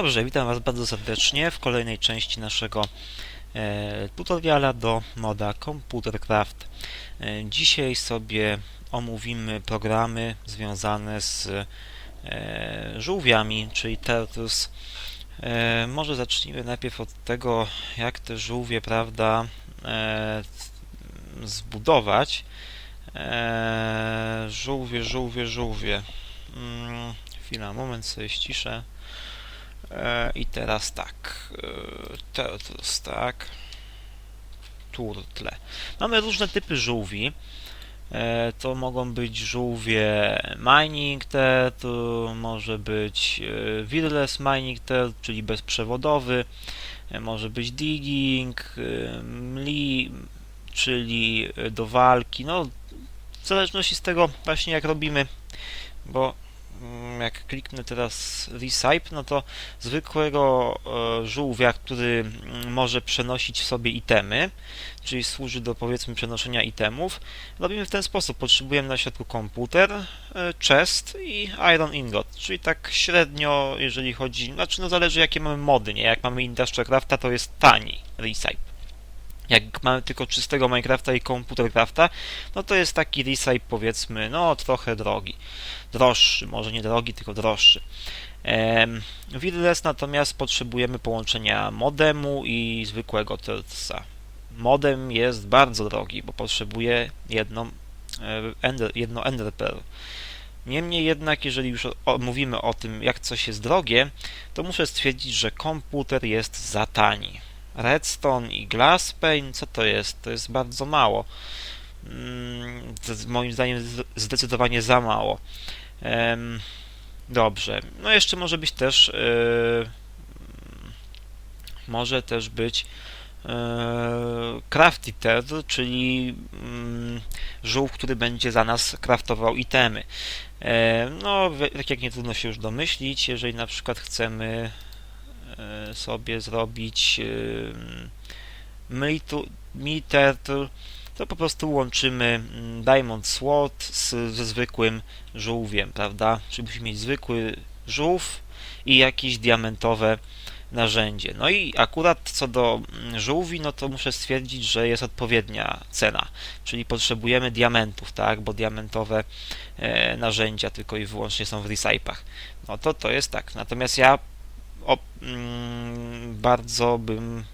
Dobrze, witam Was bardzo serdecznie w kolejnej części naszego e, tutoriala do moda Computercraft. E, dzisiaj sobie omówimy programy związane z e, żółwiami, czyli Turtles. E, może zacznijmy najpierw od tego, jak te żółwie, prawda, zbudować. Żółwie, żółwie, żółwie. Mm, chwila, moment sobie ściszę. E, I teraz tak. E, Turtles, tak. Turtle. Mamy różne typy żółwi. E, To mogą być żółwie mining turtle, może być wireless mining turtle, czyli bezprzewodowy, może być digging, mli, czyli do walki. No, w zależności z tego właśnie jak robimy, bo jak kliknę teraz Recipe, no to zwykłego e, żółwia, który mm, może przenosić w sobie itemy, czyli służy do powiedzmy przenoszenia itemów, robimy w ten sposób. Potrzebujemy na środku komputer, e, chest i iron ingot, czyli tak średnio, jeżeli chodzi, znaczy no zależy jakie mamy mody, nie? Jak mamy Industrial Crafta, to jest tani Recipe. Jak mamy tylko czystego Minecrafta i Computercrafta, no to jest taki recipe powiedzmy, no trochę drogi. Droższy, może nie drogi, tylko droższy. Em, Wireless natomiast potrzebujemy połączenia modemu i zwykłego Turtlesa. Modem jest bardzo drogi, bo potrzebuje jedną, e, ender, jedno Ender Pearl. Niemniej jednak, jeżeli już mówimy o tym, jak coś jest drogie, to muszę stwierdzić, że komputer jest za tani. Redstone i Glasspain, co to jest? To jest bardzo mało. Mm, Moim zdaniem zdecydowanie za mało. Dobrze. No jeszcze może być też mm, może też być e, Crafty Turtle, czyli mm, żółw, który będzie za nas craftował itemy. E, No, tak jak nie trudno się już domyślić, jeżeli na przykład chcemy sobie zrobić Meat Turtle, to po prostu łączymy mm, Diamond Sword z, ze zwykłym żółwiem, prawda? Czyli musimy mieć zwykły żółw i jakieś diamentowe narzędzie. No i akurat co do mm, żółwi, no to muszę stwierdzić, że jest odpowiednia cena, czyli potrzebujemy diamentów, tak? Bo diamentowe e, narzędzia tylko i wyłącznie są w recypach. No to to jest tak. Natomiast ja o, mm, bardzo bym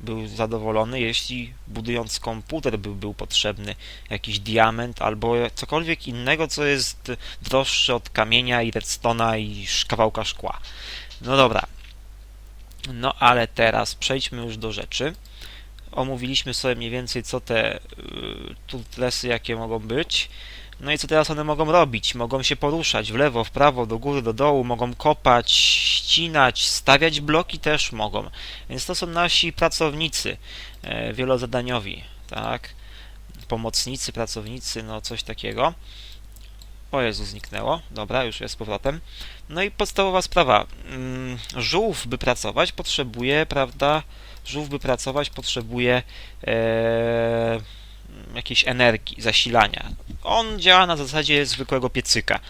był zadowolony, jeśli budując komputer by był potrzebny jakiś diament albo cokolwiek innego, co jest droższe od kamienia i redstona i kawałka szkła. No dobra. No ale teraz przejdźmy już do rzeczy. Omówiliśmy sobie mniej więcej, co te y, turtlesy, jakie mogą być. No i co teraz one mogą robić? Mogą się poruszać w lewo, w prawo, do góry, do dołu, mogą kopać, ścinać, stawiać bloki też mogą. Więc to są nasi pracownicy e, wielozadaniowi, tak? Pomocnicy, pracownicy, no coś takiego. O Jezu, zniknęło. Dobra, już jest z powrotem. No i podstawowa sprawa. Mm, Żółw, by pracować, potrzebuje, prawda? Żółw, by pracować, potrzebuje e, jakiejś energii, zasilania. On działa na zasadzie zwykłego piecyka.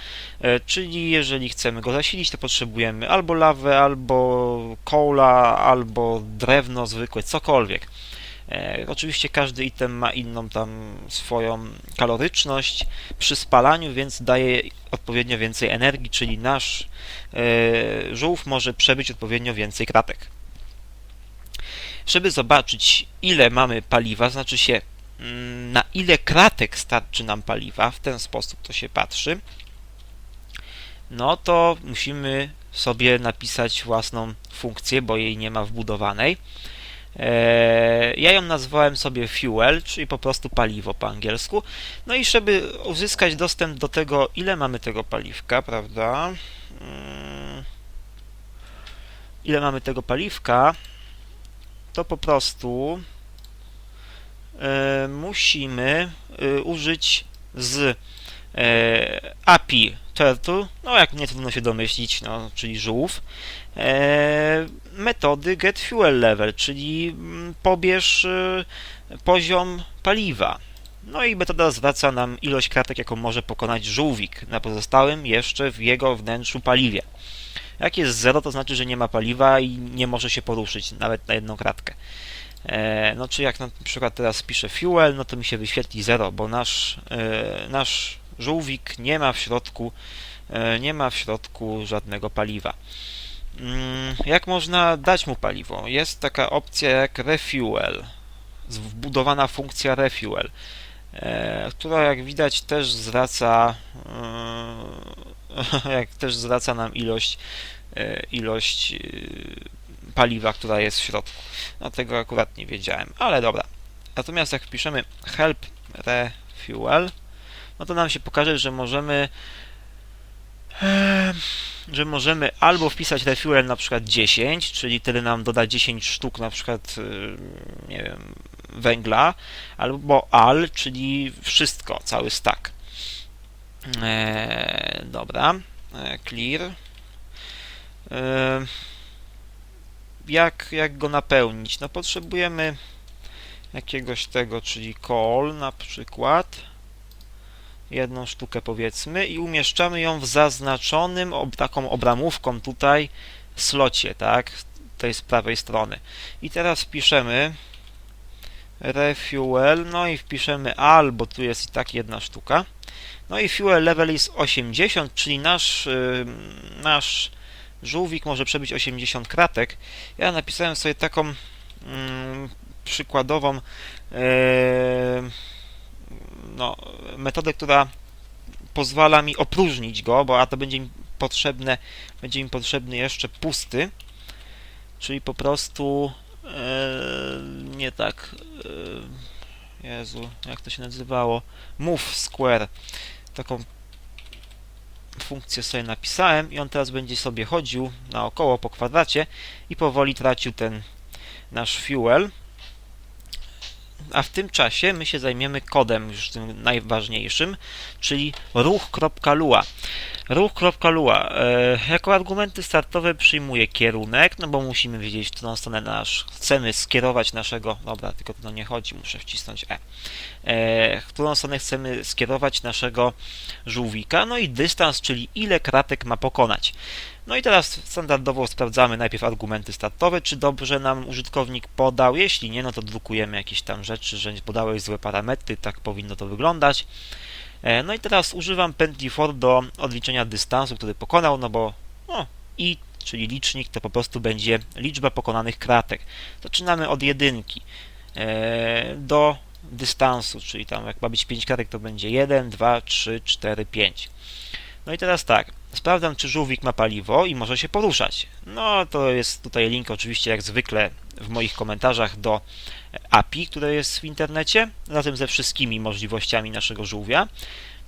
E, Czyli jeżeli chcemy go zasilić, to potrzebujemy albo lawę, albo coala, albo drewno zwykłe, cokolwiek. E, Oczywiście każdy item ma inną tam swoją kaloryczność przy spalaniu, więc daje odpowiednio więcej energii, czyli nasz e, żółw może przebyć odpowiednio więcej kratek. Żeby zobaczyć ile mamy paliwa, znaczy się mm, na ile kratek starczy nam paliwa, w ten sposób to się patrzy, no to musimy sobie napisać własną funkcję, bo jej nie ma wbudowanej. Eee, Ja ją nazwałem sobie fuel, czyli po prostu paliwo po angielsku. No i żeby uzyskać dostęp do tego, ile mamy tego paliwka, prawda? Mm, Ile mamy tego paliwka, to po prostu e, musimy e, użyć z e, API Turtle, no jak nie trudno się domyślić, no, czyli żółw, e, metody get fuel level, czyli mm, pobierz e, poziom paliwa. No i metoda zwraca nam ilość kratek, jaką może pokonać żółwik na pozostałym jeszcze w jego wnętrzu paliwie. Jak jest 0, to znaczy, że nie ma paliwa i nie może się poruszyć nawet na jedną kratkę. E, no czy jak na przykład teraz piszę fuel, no to mi się wyświetli 0, bo nasz, e, nasz żółwik nie ma w środku e, nie ma w środku żadnego paliwa. Mm, Jak można dać mu paliwo? Jest taka opcja jak refuel, wbudowana funkcja refuel, która jak widać też zwraca jak też zwraca nam ilość ilość paliwa, która jest w środku. No tego akurat nie wiedziałem, ale dobra. Natomiast jak wpiszemy help refuel, no to nam się pokaże, że możemy że możemy albo wpisać refuel na przykład 10, czyli tyle nam doda 10 sztuk na przykład y, nie wiem, węgla, albo al, czyli wszystko, cały stack. E, dobra, e, clear. E, jak, jak go napełnić? No potrzebujemy jakiegoś tego, czyli call na przykład jedną sztukę powiedzmy i umieszczamy ją w zaznaczonym ob, taką obramówką tutaj slocie, tak, tej z prawej strony. I teraz wpiszemy refuel, no i wpiszemy al, bo tu jest i tak jedna sztuka. No i fuel level jest 80, czyli nasz, yy, nasz żółwik może przebyć 80 kratek. Ja napisałem sobie taką yy, przykładową yy, no, metodę, która pozwala mi opróżnić go, bo a to będzie mi potrzebne, będzie mi potrzebny jeszcze pusty, czyli po prostu e, nie tak e, Jezu, jak to się nazywało? Move square. Taką funkcję sobie napisałem i on teraz będzie sobie chodził naokoło po kwadracie i powoli tracił ten nasz fuel a w tym czasie my się zajmiemy kodem już tym najważniejszym, czyli ruch.lua. Ruch.lua e, jako argumenty startowe przyjmuje kierunek, no bo musimy wiedzieć, w którą stronę nasz chcemy skierować naszego, dobra, tylko to nie chodzi, muszę wcisnąć E, e w którą stronę chcemy skierować naszego żółwika, no i dystans, czyli ile kratek ma pokonać. No i teraz standardowo sprawdzamy najpierw argumenty startowe, czy dobrze nam użytkownik podał. Jeśli nie, no to drukujemy jakieś tam rzeczy, że podałeś złe parametry, tak powinno to wyglądać. E, no i teraz używam pętli for do odliczenia dystansu, który pokonał, no bo no, i, czyli licznik, to po prostu będzie liczba pokonanych kratek. Zaczynamy od jedynki e, do dystansu, czyli tam jak ma być 5 kratek, to będzie 1, 2, 3, 4, 5. No i teraz tak, sprawdzam, czy żółwik ma paliwo i może się poruszać. No to jest tutaj link oczywiście jak zwykle w moich komentarzach do API, które jest w internecie, razem ze wszystkimi możliwościami naszego żółwia.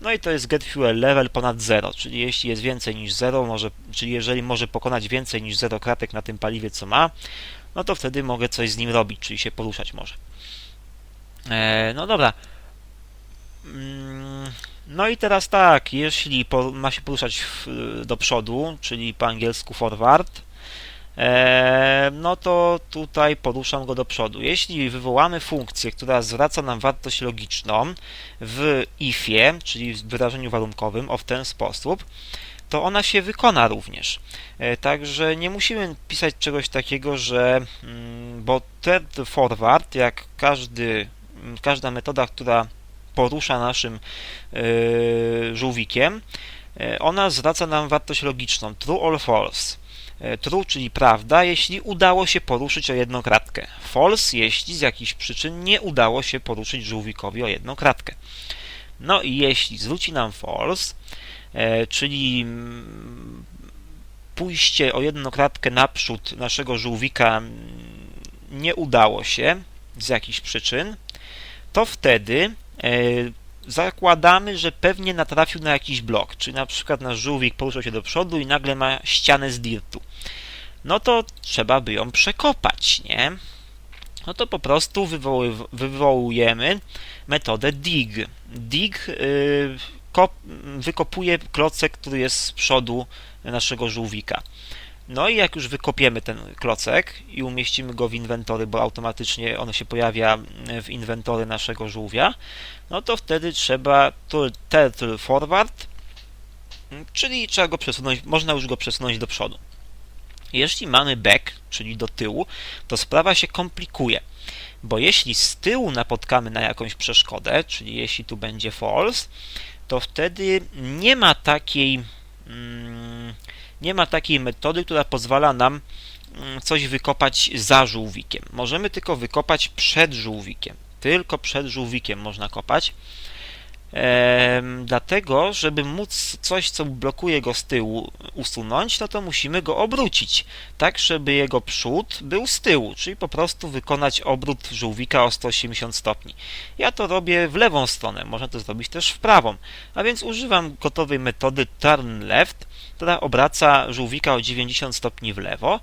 No i to jest get fuel level ponad 0, czyli jeśli jest więcej niż 0, może, czyli jeżeli może pokonać więcej niż 0 kratek na tym paliwie, co ma, no to wtedy mogę coś z nim robić, czyli się poruszać może. E, no dobra. Mm, no i teraz tak, jeśli ma się poruszać w, do przodu, czyli po angielsku forward, e, no to tutaj poruszam go do przodu. Jeśli wywołamy funkcję, która zwraca nam wartość logiczną w ifie, czyli w wyrażeniu warunkowym, o w ten sposób, to ona się wykona również. E, także nie musimy pisać czegoś takiego, że mm, bo thread forward, jak każdy, każda metoda, która porusza naszym yy, żółwikiem, yy, ona zwraca nam wartość logiczną true or false. Yy, true, czyli prawda, jeśli udało się poruszyć o jedną kratkę. False, jeśli z jakichś przyczyn nie udało się poruszyć żółwikowi o jedną kratkę. No i jeśli zwróci nam false, czyli mm, pójście o jedną kratkę naprzód naszego żółwika mm, nie udało się z jakichś przyczyn, to wtedy E, zakładamy, że pewnie natrafił na jakiś blok, czyli na przykład nasz żółwik poruszał się do przodu i nagle ma ścianę z dirtu. No to trzeba by ją przekopać, nie? No to po prostu wywołujemy metodę dig. Dig yy, wykopuje klocek, który jest z przodu naszego żółwika. No i jak już wykopiemy ten klocek i umieścimy go w inwentory, bo automatycznie on się pojawia w inwentory naszego żółwia, no to wtedy trzeba turtle forward, czyli trzeba go przesunąć, można już go przesunąć do przodu. Jeśli mamy back, czyli do tyłu, to sprawa się komplikuje, bo jeśli z tyłu napotkamy na jakąś przeszkodę, czyli jeśli tu będzie false, to wtedy nie ma takiej mm, nie ma takiej metody, która pozwala nam mm, coś wykopać za żółwikiem. Możemy tylko wykopać przed żółwikiem. Tylko przed żółwikiem można kopać. Dlatego, żeby móc coś, co blokuje go z tyłu, usunąć, no to musimy go obrócić, tak żeby jego przód był z tyłu, czyli po prostu wykonać obrót żółwika o 180 stopni. Ja to robię w lewą stronę, można to zrobić też w prawą, a więc używam gotowej metody turn left, która obraca żółwika o 90 stopni w lewo,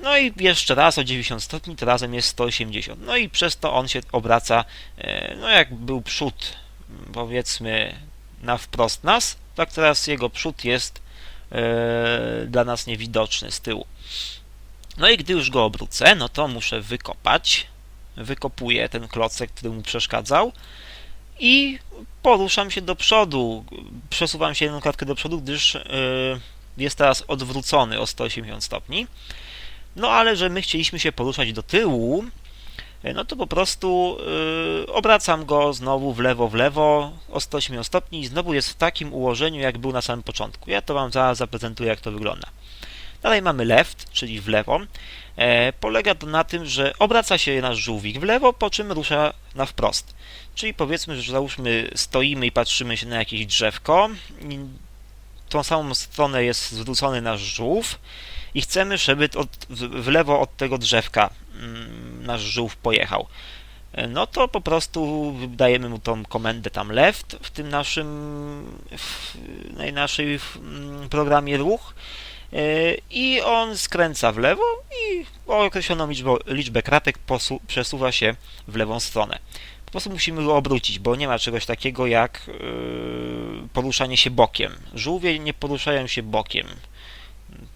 no i jeszcze raz o 90 stopni, to razem jest 180. No i przez to on się obraca, e, no jak był przód powiedzmy na wprost nas, tak teraz jego przód jest e, dla nas niewidoczny z tyłu. No i gdy już go obrócę, no to muszę wykopać. Wykopuję ten klocek, który mu przeszkadzał i poruszam się do przodu. Przesuwam się jedną klatkę do przodu, gdyż e, jest teraz odwrócony o 180 stopni. No ale że my chcieliśmy się poruszać do tyłu, no to po prostu yy, obracam go znowu w lewo, w lewo o 180 stopni i znowu jest w takim ułożeniu, jak był na samym początku. Ja to Wam zaraz zaprezentuję, jak to wygląda. Dalej mamy left, czyli w lewo. E, polega to na tym, że obraca się nasz żółwik w lewo, po czym rusza na wprost. Czyli powiedzmy, że załóżmy stoimy i patrzymy się na jakieś drzewko. Tą samą stronę jest zwrócony nasz żółw i chcemy, żeby od, w lewo od tego drzewka mm, nasz żółw pojechał. No to po prostu dajemy mu tą komendę tam left w tym naszym w naszej mm, programie ruch e, i on skręca w lewo i o określoną liczbę, liczbę kratek posu, przesuwa się w lewą stronę. Po prostu musimy go obrócić, bo nie ma czegoś takiego jak yy, poruszanie się bokiem. Żółwie nie poruszają się bokiem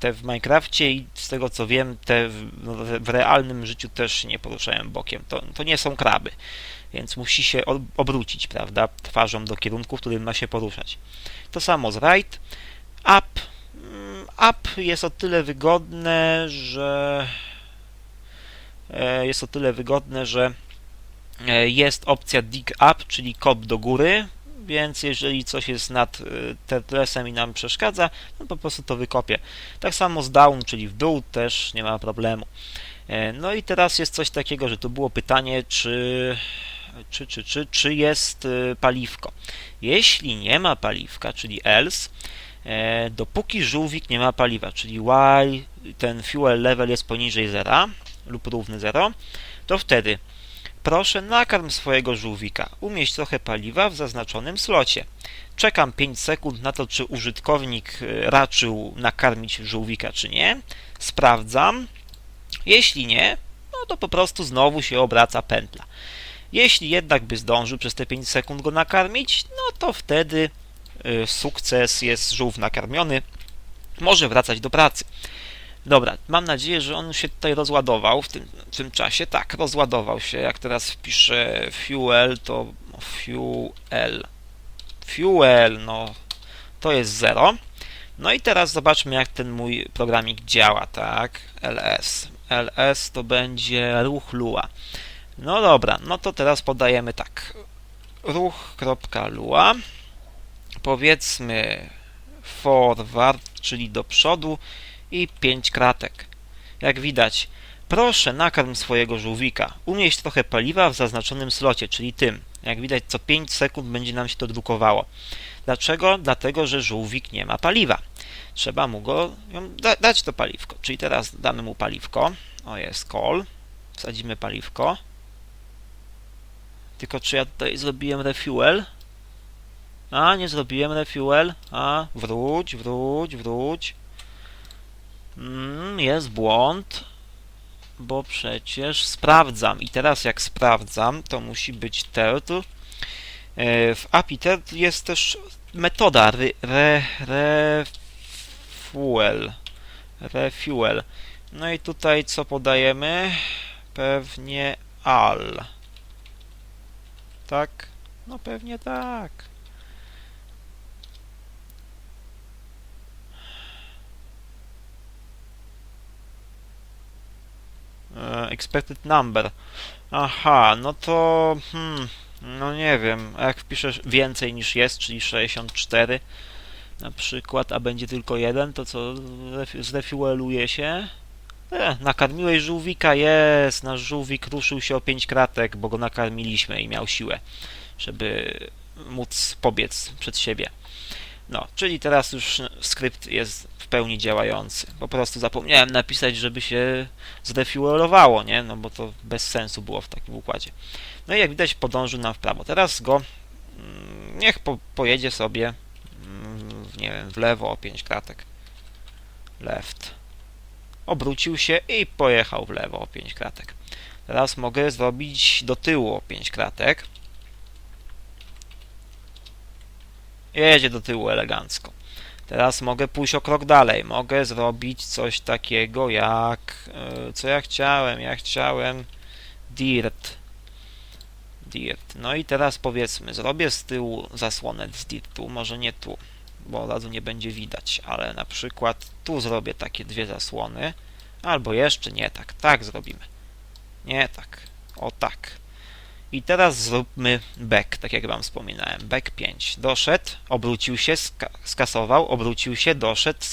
te w Minecrafcie i z tego co wiem, te w, no, w realnym życiu też nie poruszają bokiem. To, to nie są kraby, więc musi się obrócić, prawda, twarzą do kierunku, w którym ma się poruszać. To samo z right. Up. Mm, up jest o tyle wygodne, że e, jest o tyle wygodne, że e, jest opcja dig up, czyli kop do góry, więc jeżeli coś jest nad y, TTS-em i nam przeszkadza, no po prostu to wykopię. Tak samo z down, czyli w dół też nie ma problemu. E, no i teraz jest coś takiego, że tu było pytanie, czy, czy, czy, czy, czy jest y, paliwko. Jeśli nie ma paliwka, czyli else, e, dopóki żółwik nie ma paliwa, czyli while ten fuel level jest poniżej zera lub równy 0, to wtedy Proszę, nakarm swojego żółwika. Umieść trochę paliwa w zaznaczonym slocie. Czekam 5 sekund na to, czy użytkownik e, raczył nakarmić żółwika, czy nie. Sprawdzam. Jeśli nie, no to po prostu znowu się obraca pętla. Jeśli jednak by zdążył przez te 5 sekund go nakarmić, no to wtedy e, sukces jest żółw nakarmiony. Może wracać do pracy. Dobra, mam nadzieję, że on się tutaj rozładował w tym, w tym czasie. Tak, rozładował się. Jak teraz wpiszę fuel, to fuel. Fuel, no to jest 0. No i teraz zobaczmy, jak ten mój programik działa, tak? ls. ls to będzie ruch lua. No dobra, no to teraz podajemy tak. Ruch.lua. Powiedzmy forward, czyli do przodu i 5 kratek. Jak widać, proszę nakarm swojego żółwika. Umieść trochę paliwa w zaznaczonym slocie, czyli tym. Jak widać, co 5 sekund będzie nam się to drukowało. Dlaczego? Dlatego, że żółwik nie ma paliwa. Trzeba mu go da, dać to paliwko. Czyli teraz damy mu paliwko. O, jest call. Wsadzimy paliwko. Tylko czy ja tutaj zrobiłem refuel? A, nie zrobiłem refuel. A, wróć, wróć, wróć. Mm, jest błąd, bo przecież sprawdzam. I teraz jak sprawdzam, to musi być turtle. W API turtle jest też metoda re, re, refuel. Refuel. No i tutaj co podajemy? Pewnie al. Tak? No pewnie tak. Expected number. Aha, no to... Hmm, no nie wiem, jak wpiszesz więcej niż jest, czyli 64 na przykład, a będzie tylko jeden, to co, zrefueluje się? E, nakarmiłeś żółwika, jest, nasz żółwik ruszył się o 5 kratek, bo go nakarmiliśmy i miał siłę, żeby móc pobiec przed siebie. No, czyli teraz już skrypt jest w pełni działający. Po prostu zapomniałem napisać, żeby się zrefuelowało, nie? No bo to bez sensu było w takim układzie. No i jak widać podążył nam w prawo. Teraz go mm, niech po, pojedzie sobie mm, nie wiem, w lewo o 5 kratek. Left. Obrócił się i pojechał w lewo o 5 kratek. Teraz mogę zrobić do tyłu o 5 kratek. Jedzie do tyłu elegancko. Teraz mogę pójść o krok dalej. Mogę zrobić coś takiego jak... e, Co ja chciałem? Ja chciałem... Dirt. Dirt. No i teraz powiedzmy, zrobię z tyłu zasłonę z dirtu, może nie tu, bo od razu nie będzie widać, ale na przykład tu zrobię takie dwie zasłony, albo jeszcze nie tak, tak zrobimy. Nie tak, o tak. I teraz zróbmy back, tak jak wam wspominałem. Back 5. Doszedł, obrócił się, ska skasował, obrócił się, doszedł,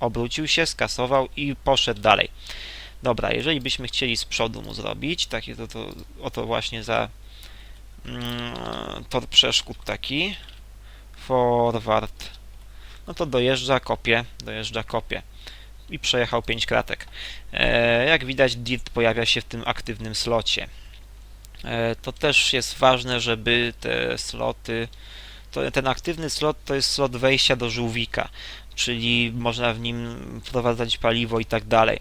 obrócił się, skasował i poszedł dalej. Dobra, jeżeli byśmy chcieli z przodu mu zrobić, takie to, to oto właśnie za mm, tor przeszkód taki. Forward. No to dojeżdża, kopie, dojeżdża, kopie. I przejechał 5 kratek. E, jak widać, dirt pojawia się w tym aktywnym slocie. E, To też jest ważne, żeby te sloty, to, ten aktywny slot to jest slot wejścia do żółwika, czyli można w nim wprowadzać paliwo i tak dalej.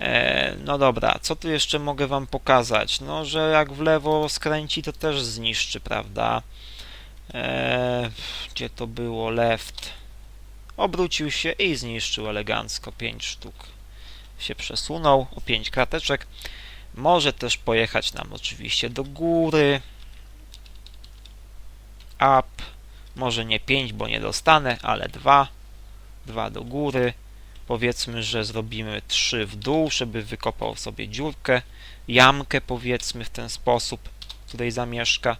E, No dobra, co tu jeszcze mogę Wam pokazać? No, że jak w lewo skręci, to też zniszczy, prawda? E, Gdzie to było? Left. Obrócił się i zniszczył elegancko 5 sztuk. Się przesunął o 5 krateczek. Może też pojechać nam oczywiście do góry. Up. Może nie 5, bo nie dostanę, ale 2. 2 do góry. Powiedzmy, że zrobimy 3 w dół, żeby wykopał sobie dziurkę. Jamkę powiedzmy w ten sposób, w której zamieszka.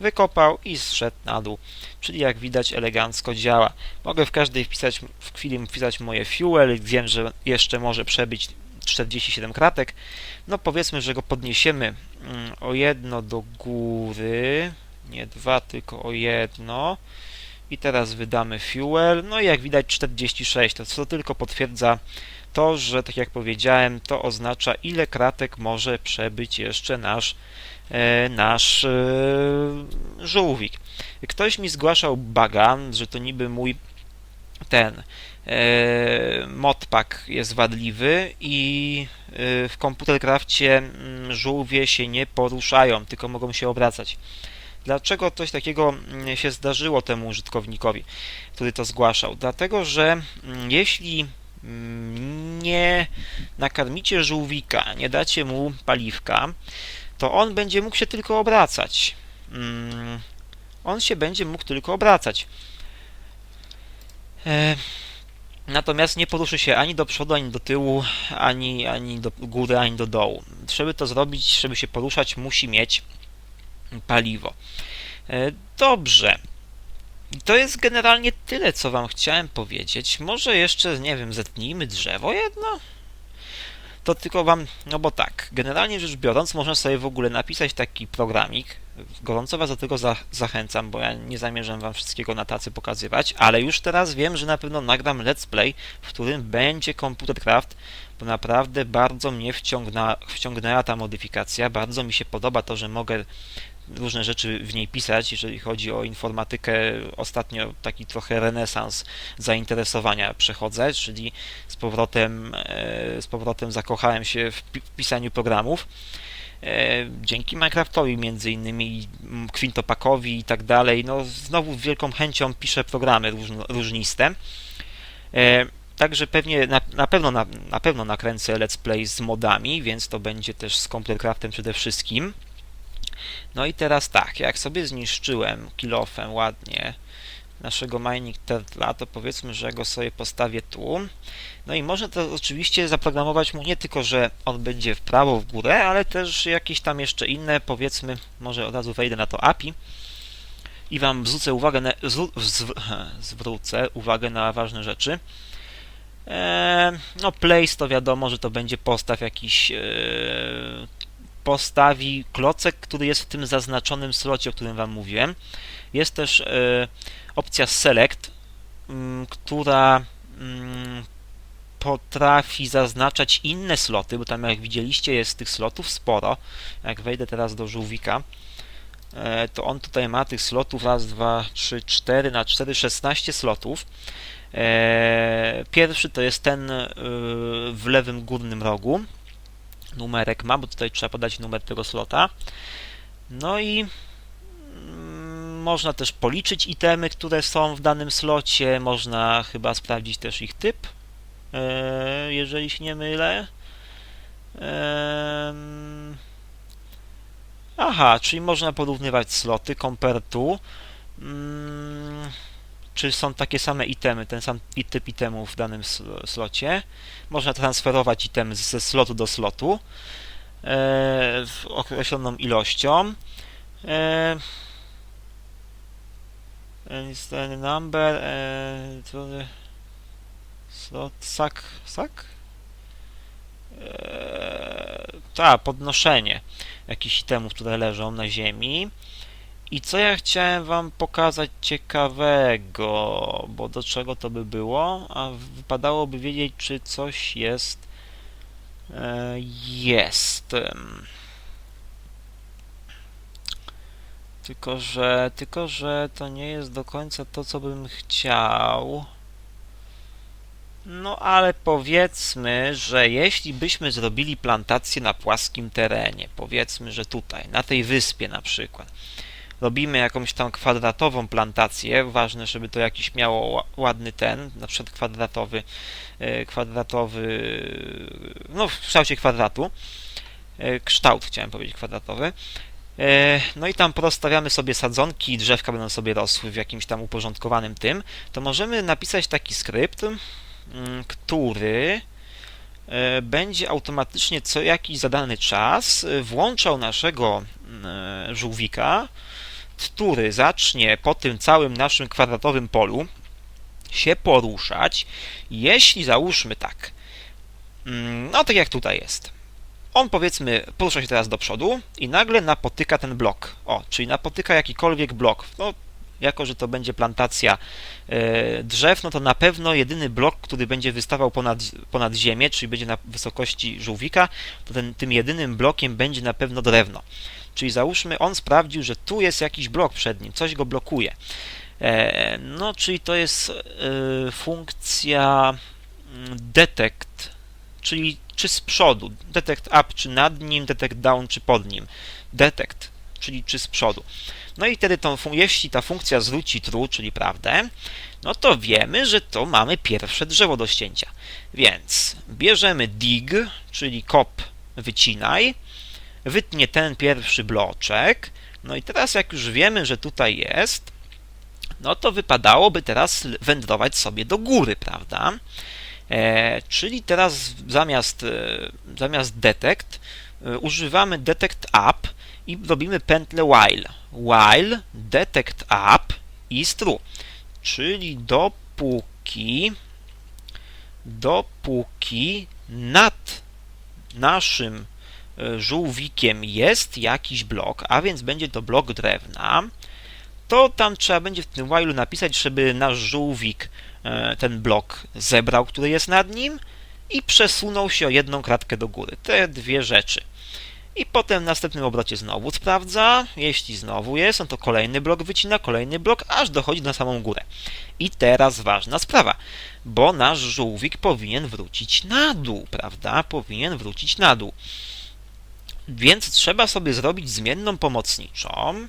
Wykopał i zszedł na dół. Czyli jak widać elegancko działa. Mogę w każdej wpisać, w chwili wpisać moje fuel. Wiem, że jeszcze może przebyć 47 kratek. No powiedzmy, że go podniesiemy mm, o jedno do góry, nie dwa, tylko o jedno. I teraz wydamy fuel. No i jak widać 46, to co tylko potwierdza to, że tak jak powiedziałem, to oznacza ile kratek może przebyć jeszcze nasz e, nasz e, żółwik. Ktoś mi zgłaszał baga, że to niby mój ten e, modpack jest wadliwy i e, w komputerkrafcie mm, żółwie się nie poruszają, tylko mogą się obracać. Dlaczego coś takiego mm, się zdarzyło temu użytkownikowi, który to zgłaszał? Dlatego, że mm, jeśli nie nakarmicie żółwika, nie dacie mu paliwka, to on będzie mógł się tylko obracać. On się będzie mógł tylko obracać. E, Natomiast nie poruszy się ani do przodu, ani do tyłu, ani, ani do góry, ani do dołu. Żeby to zrobić, żeby się poruszać, musi mieć paliwo. E, Dobrze. To jest generalnie tyle, co Wam chciałem powiedzieć. Może jeszcze, nie wiem, zetnijmy drzewo jedno? To tylko Wam, no bo tak, generalnie rzecz biorąc, można sobie w ogóle napisać taki programik. Gorąco Was do tego za zachęcam, bo ja nie zamierzam Wam wszystkiego na tacy pokazywać, ale już teraz wiem, że na pewno nagram let's play, w którym będzie Computercraft, bo naprawdę bardzo mnie wciągna, wciągnęła ta modyfikacja, bardzo mi się podoba to, że mogę różne rzeczy w niej pisać, jeżeli chodzi o informatykę. Ostatnio taki trochę renesans zainteresowania przechodzę, czyli z powrotem, e, z powrotem zakochałem się w pi- pisaniu programów. E, Dzięki Minecraftowi między innymi, Quintopakowi i tak dalej. No znowu z wielką chęcią piszę programy różno, różniste. E, Także pewnie na, na, pewno, na, na pewno nakręcę let's play z modami, więc to będzie też z Computercraftem przede wszystkim. No i teraz tak, jak sobie zniszczyłem kilofem ładnie naszego mining turtla, to powiedzmy, że go sobie postawię tu. No i można to oczywiście zaprogramować mu nie tylko, że on będzie w prawo, w górę, ale też jakieś tam jeszcze inne, powiedzmy, może od razu wejdę na to API i Wam zwrócę uwagę na, zwrócę uwagę na ważne rzeczy. Eee, no place to wiadomo, że to będzie postaw jakiś eee, postawi klocek, który jest w tym zaznaczonym slocie, o którym Wam mówiłem. Jest też eee, opcja select, mm, która mm, potrafi zaznaczać inne sloty, bo tam jak widzieliście jest tych slotów sporo. Jak wejdę teraz do żółwika, e, to on tutaj ma tych slotów raz, dwa, trzy, cztery na cztery, 16 slotów. E, pierwszy to jest ten e, w lewym górnym rogu. Numerek ma, bo tutaj trzeba podać numer tego slota. No i mm, można też policzyć itemy, które są w danym slocie. Można chyba sprawdzić też ich typ, e, jeżeli się nie mylę. Aha, czyli można porównywać sloty, compare to. Czy są takie same itemy, ten sam typ itemów w danym slocie. Można transferować itemy ze slotu do slotu e, określoną ilością. E, ten number e, slot sak sak ta podnoszenie jakichś itemów, które leżą na ziemi i co ja chciałem wam pokazać ciekawego, bo do czego to by było? A wypadałoby wiedzieć, czy coś jest. E, jest. Tylko że, tylko, że to nie jest do końca to, co bym chciał. No ale powiedzmy, że jeśli byśmy zrobili plantację na płaskim terenie, powiedzmy, że tutaj, na tej wyspie na przykład, robimy jakąś tam kwadratową plantację, ważne, żeby to jakiś miało ładny ten, na przykład kwadratowy, e, kwadratowy, no w kształcie kwadratu, e, kształt chciałem powiedzieć kwadratowy, e, no i tam porozstawiamy sobie sadzonki i drzewka będą sobie rosły w jakimś tam uporządkowanym tym, to możemy napisać taki skrypt, mm, który będzie automatycznie co jakiś zadany czas włączał naszego mm, żółwika który zacznie po tym całym naszym kwadratowym polu się poruszać, jeśli załóżmy tak, mm, no tak jak tutaj jest. On powiedzmy porusza się teraz do przodu i nagle napotyka ten blok. O, czyli napotyka jakikolwiek blok. No, jako że to będzie plantacja e, drzew, no to na pewno jedyny blok, który będzie wystawał ponad, ponad ziemię, czyli będzie na wysokości żółwika, to ten, tym jedynym blokiem będzie na pewno drewno. Czyli załóżmy, on sprawdził, że tu jest jakiś blok przed nim, coś go blokuje. E, no, czyli to jest e, funkcja mm, detect, czyli czy z przodu, detect up, czy nad nim, detect down, czy pod nim. Detect, czyli czy z przodu. No i wtedy tą, jeśli ta funkcja zwróci true, czyli prawdę, no to wiemy, że to mamy pierwsze drzewo do ścięcia. Więc bierzemy dig, czyli kop wycinaj, wytnie ten pierwszy bloczek. No i teraz jak już wiemy, że tutaj jest, no to wypadałoby teraz wędrować sobie do góry, prawda? E, czyli teraz zamiast, e, zamiast detect e, używamy detect up i robimy pętlę while. While detect up is true. Czyli dopóki dopóki nad naszym żółwikiem jest jakiś blok, a więc będzie to blok drewna, to tam trzeba będzie w tym while'u napisać, żeby nasz żółwik e, ten blok zebrał, który jest nad nim i przesunął się o jedną kratkę do góry. Te dwie rzeczy. I potem w następnym obrocie znowu sprawdza. Jeśli znowu jest, no to kolejny blok wycina, kolejny blok, aż dochodzi na samą górę. I teraz ważna sprawa, bo nasz żółwik powinien wrócić na dół, prawda? Powinien wrócić na dół. Więc trzeba sobie zrobić zmienną pomocniczą,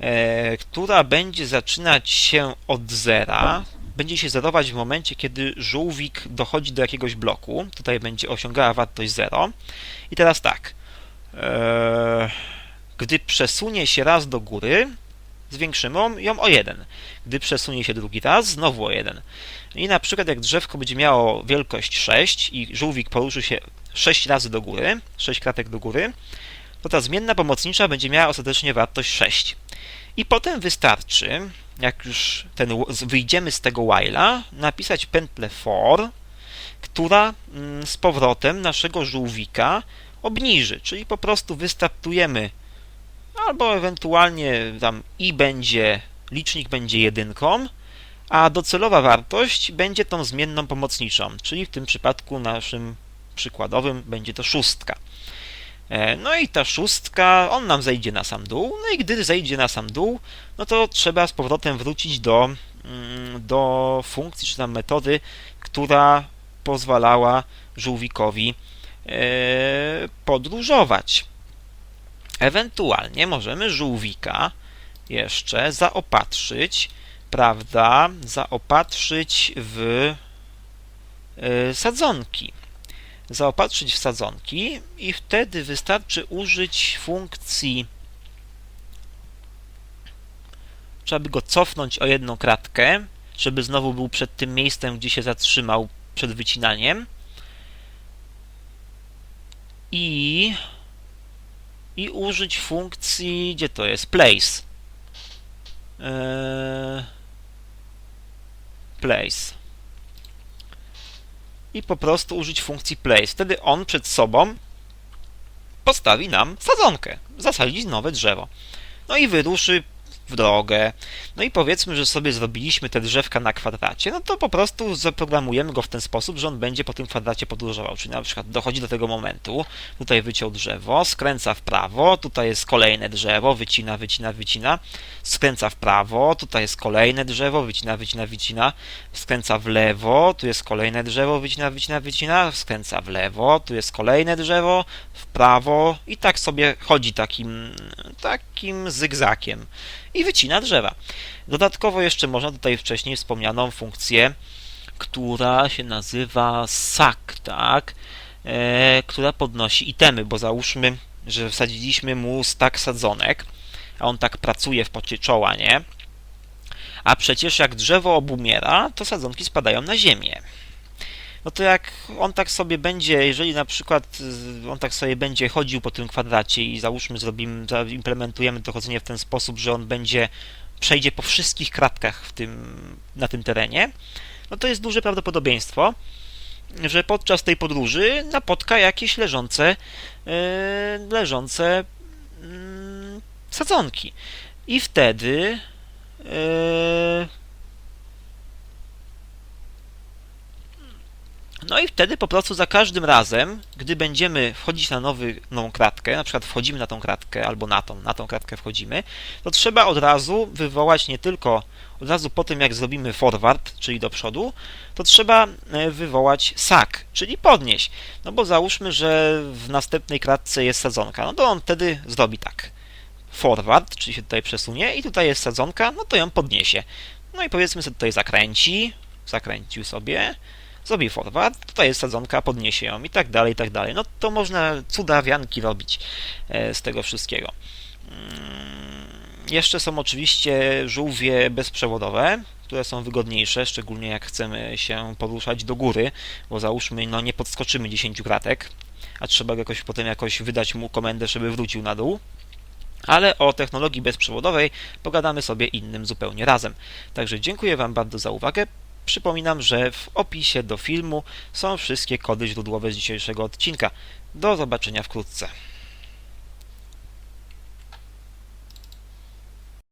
e, która będzie zaczynać się od zera, będzie się zerować w momencie, kiedy żółwik dochodzi do jakiegoś bloku. Tutaj będzie osiągała wartość 0. I teraz tak. E, gdy przesunie się raz do góry, zwiększymy ją o 1. Gdy przesunie się drugi raz, znowu o 1. I na przykład jak drzewko będzie miało wielkość 6 i żółwik poruszy się 6 razy do góry, 6 kratek do góry, to ta zmienna pomocnicza będzie miała ostatecznie wartość 6. I potem wystarczy, jak już ten, wyjdziemy z tego while'a, napisać pętlę for, która mm, z powrotem naszego żółwika obniży, czyli po prostu wystartujemy albo ewentualnie tam i będzie, licznik będzie jedynką, a docelowa wartość będzie tą zmienną pomocniczą, czyli w tym przypadku naszym przykładowym będzie to szóstka. E, no i ta szóstka, on nam zejdzie na sam dół, no i gdy zejdzie na sam dół, no to trzeba z powrotem wrócić do, mm, do funkcji czy tam metody, która pozwalała żółwikowi e, podróżować. Ewentualnie możemy żółwika jeszcze zaopatrzyć, prawda, zaopatrzyć w e, sadzonki. Zaopatrzyć w sadzonki i wtedy wystarczy użyć funkcji trzeba by go cofnąć o jedną kratkę, żeby znowu był przed tym miejscem, gdzie się zatrzymał przed wycinaniem. I i użyć funkcji, gdzie to jest? Place. Eee, place. I po prostu użyć funkcji place. Wtedy on przed sobą postawi nam sadzonkę, zasadzić nowe drzewo. No i wyruszy w drogę. No i powiedzmy, że sobie zrobiliśmy te drzewka na kwadracie, no to po prostu zaprogramujemy go w ten sposób, że on będzie po tym kwadracie podróżował. Czyli na przykład dochodzi do tego momentu, tutaj wyciął drzewo, skręca w prawo, tutaj jest kolejne drzewo, wycina, wycina, wycina, skręca w prawo, tutaj jest kolejne drzewo, wycina, wycina, wycina, skręca w lewo, tu jest kolejne drzewo, wycina, wycina, wycina, skręca w lewo, tu jest kolejne drzewo, w prawo i tak sobie chodzi takim, takim zygzakiem i wycina drzewa. Dodatkowo jeszcze można tutaj wcześniej wspomnianą funkcję, która się nazywa SAK, tak? E, która podnosi itemy, bo załóżmy, że wsadziliśmy mu stak sadzonek, a on tak pracuje w pocie czoła, nie? A przecież jak drzewo obumiera, to sadzonki spadają na ziemię no to jak on tak sobie będzie, jeżeli na przykład y, on tak sobie będzie chodził po tym kwadracie i załóżmy zrobimy, zaimplementujemy to chodzenie w ten sposób, że on będzie przejdzie po wszystkich kratkach w tym, na tym terenie, no to jest duże prawdopodobieństwo, że podczas tej podróży napotka jakieś leżące, yy, leżące yy, sadzonki. I wtedy No i wtedy po prostu za każdym razem, gdy będziemy wchodzić na nowy, nową kratkę, na przykład wchodzimy na tą kratkę albo na tą, na tą kratkę wchodzimy, to trzeba od razu wywołać nie tylko od razu po tym, jak zrobimy forward, czyli do przodu, to trzeba e, wywołać sak, czyli podnieść. No bo załóżmy, że w następnej kratce jest sadzonka, no to on wtedy zrobi tak. Forward, czyli się tutaj przesunie i tutaj jest sadzonka, no to ją podniesie. No i powiedzmy sobie tutaj zakręci, zakręcił sobie, zrobi forward, tutaj jest sadzonka, podniesie ją i tak dalej, i tak dalej. No to można cudawianki robić e, z tego wszystkiego. Mm, jeszcze są oczywiście żółwie bezprzewodowe, które są wygodniejsze, szczególnie jak chcemy się poruszać do góry, bo załóżmy, no nie podskoczymy 10 kratek, a trzeba jakoś potem jakoś wydać mu komendę, żeby wrócił na dół. Ale o technologii bezprzewodowej pogadamy sobie innym zupełnie razem. Także dziękuję Wam bardzo za uwagę. Przypominam, że w opisie do filmu są wszystkie kody źródłowe z dzisiejszego odcinka. Do zobaczenia wkrótce.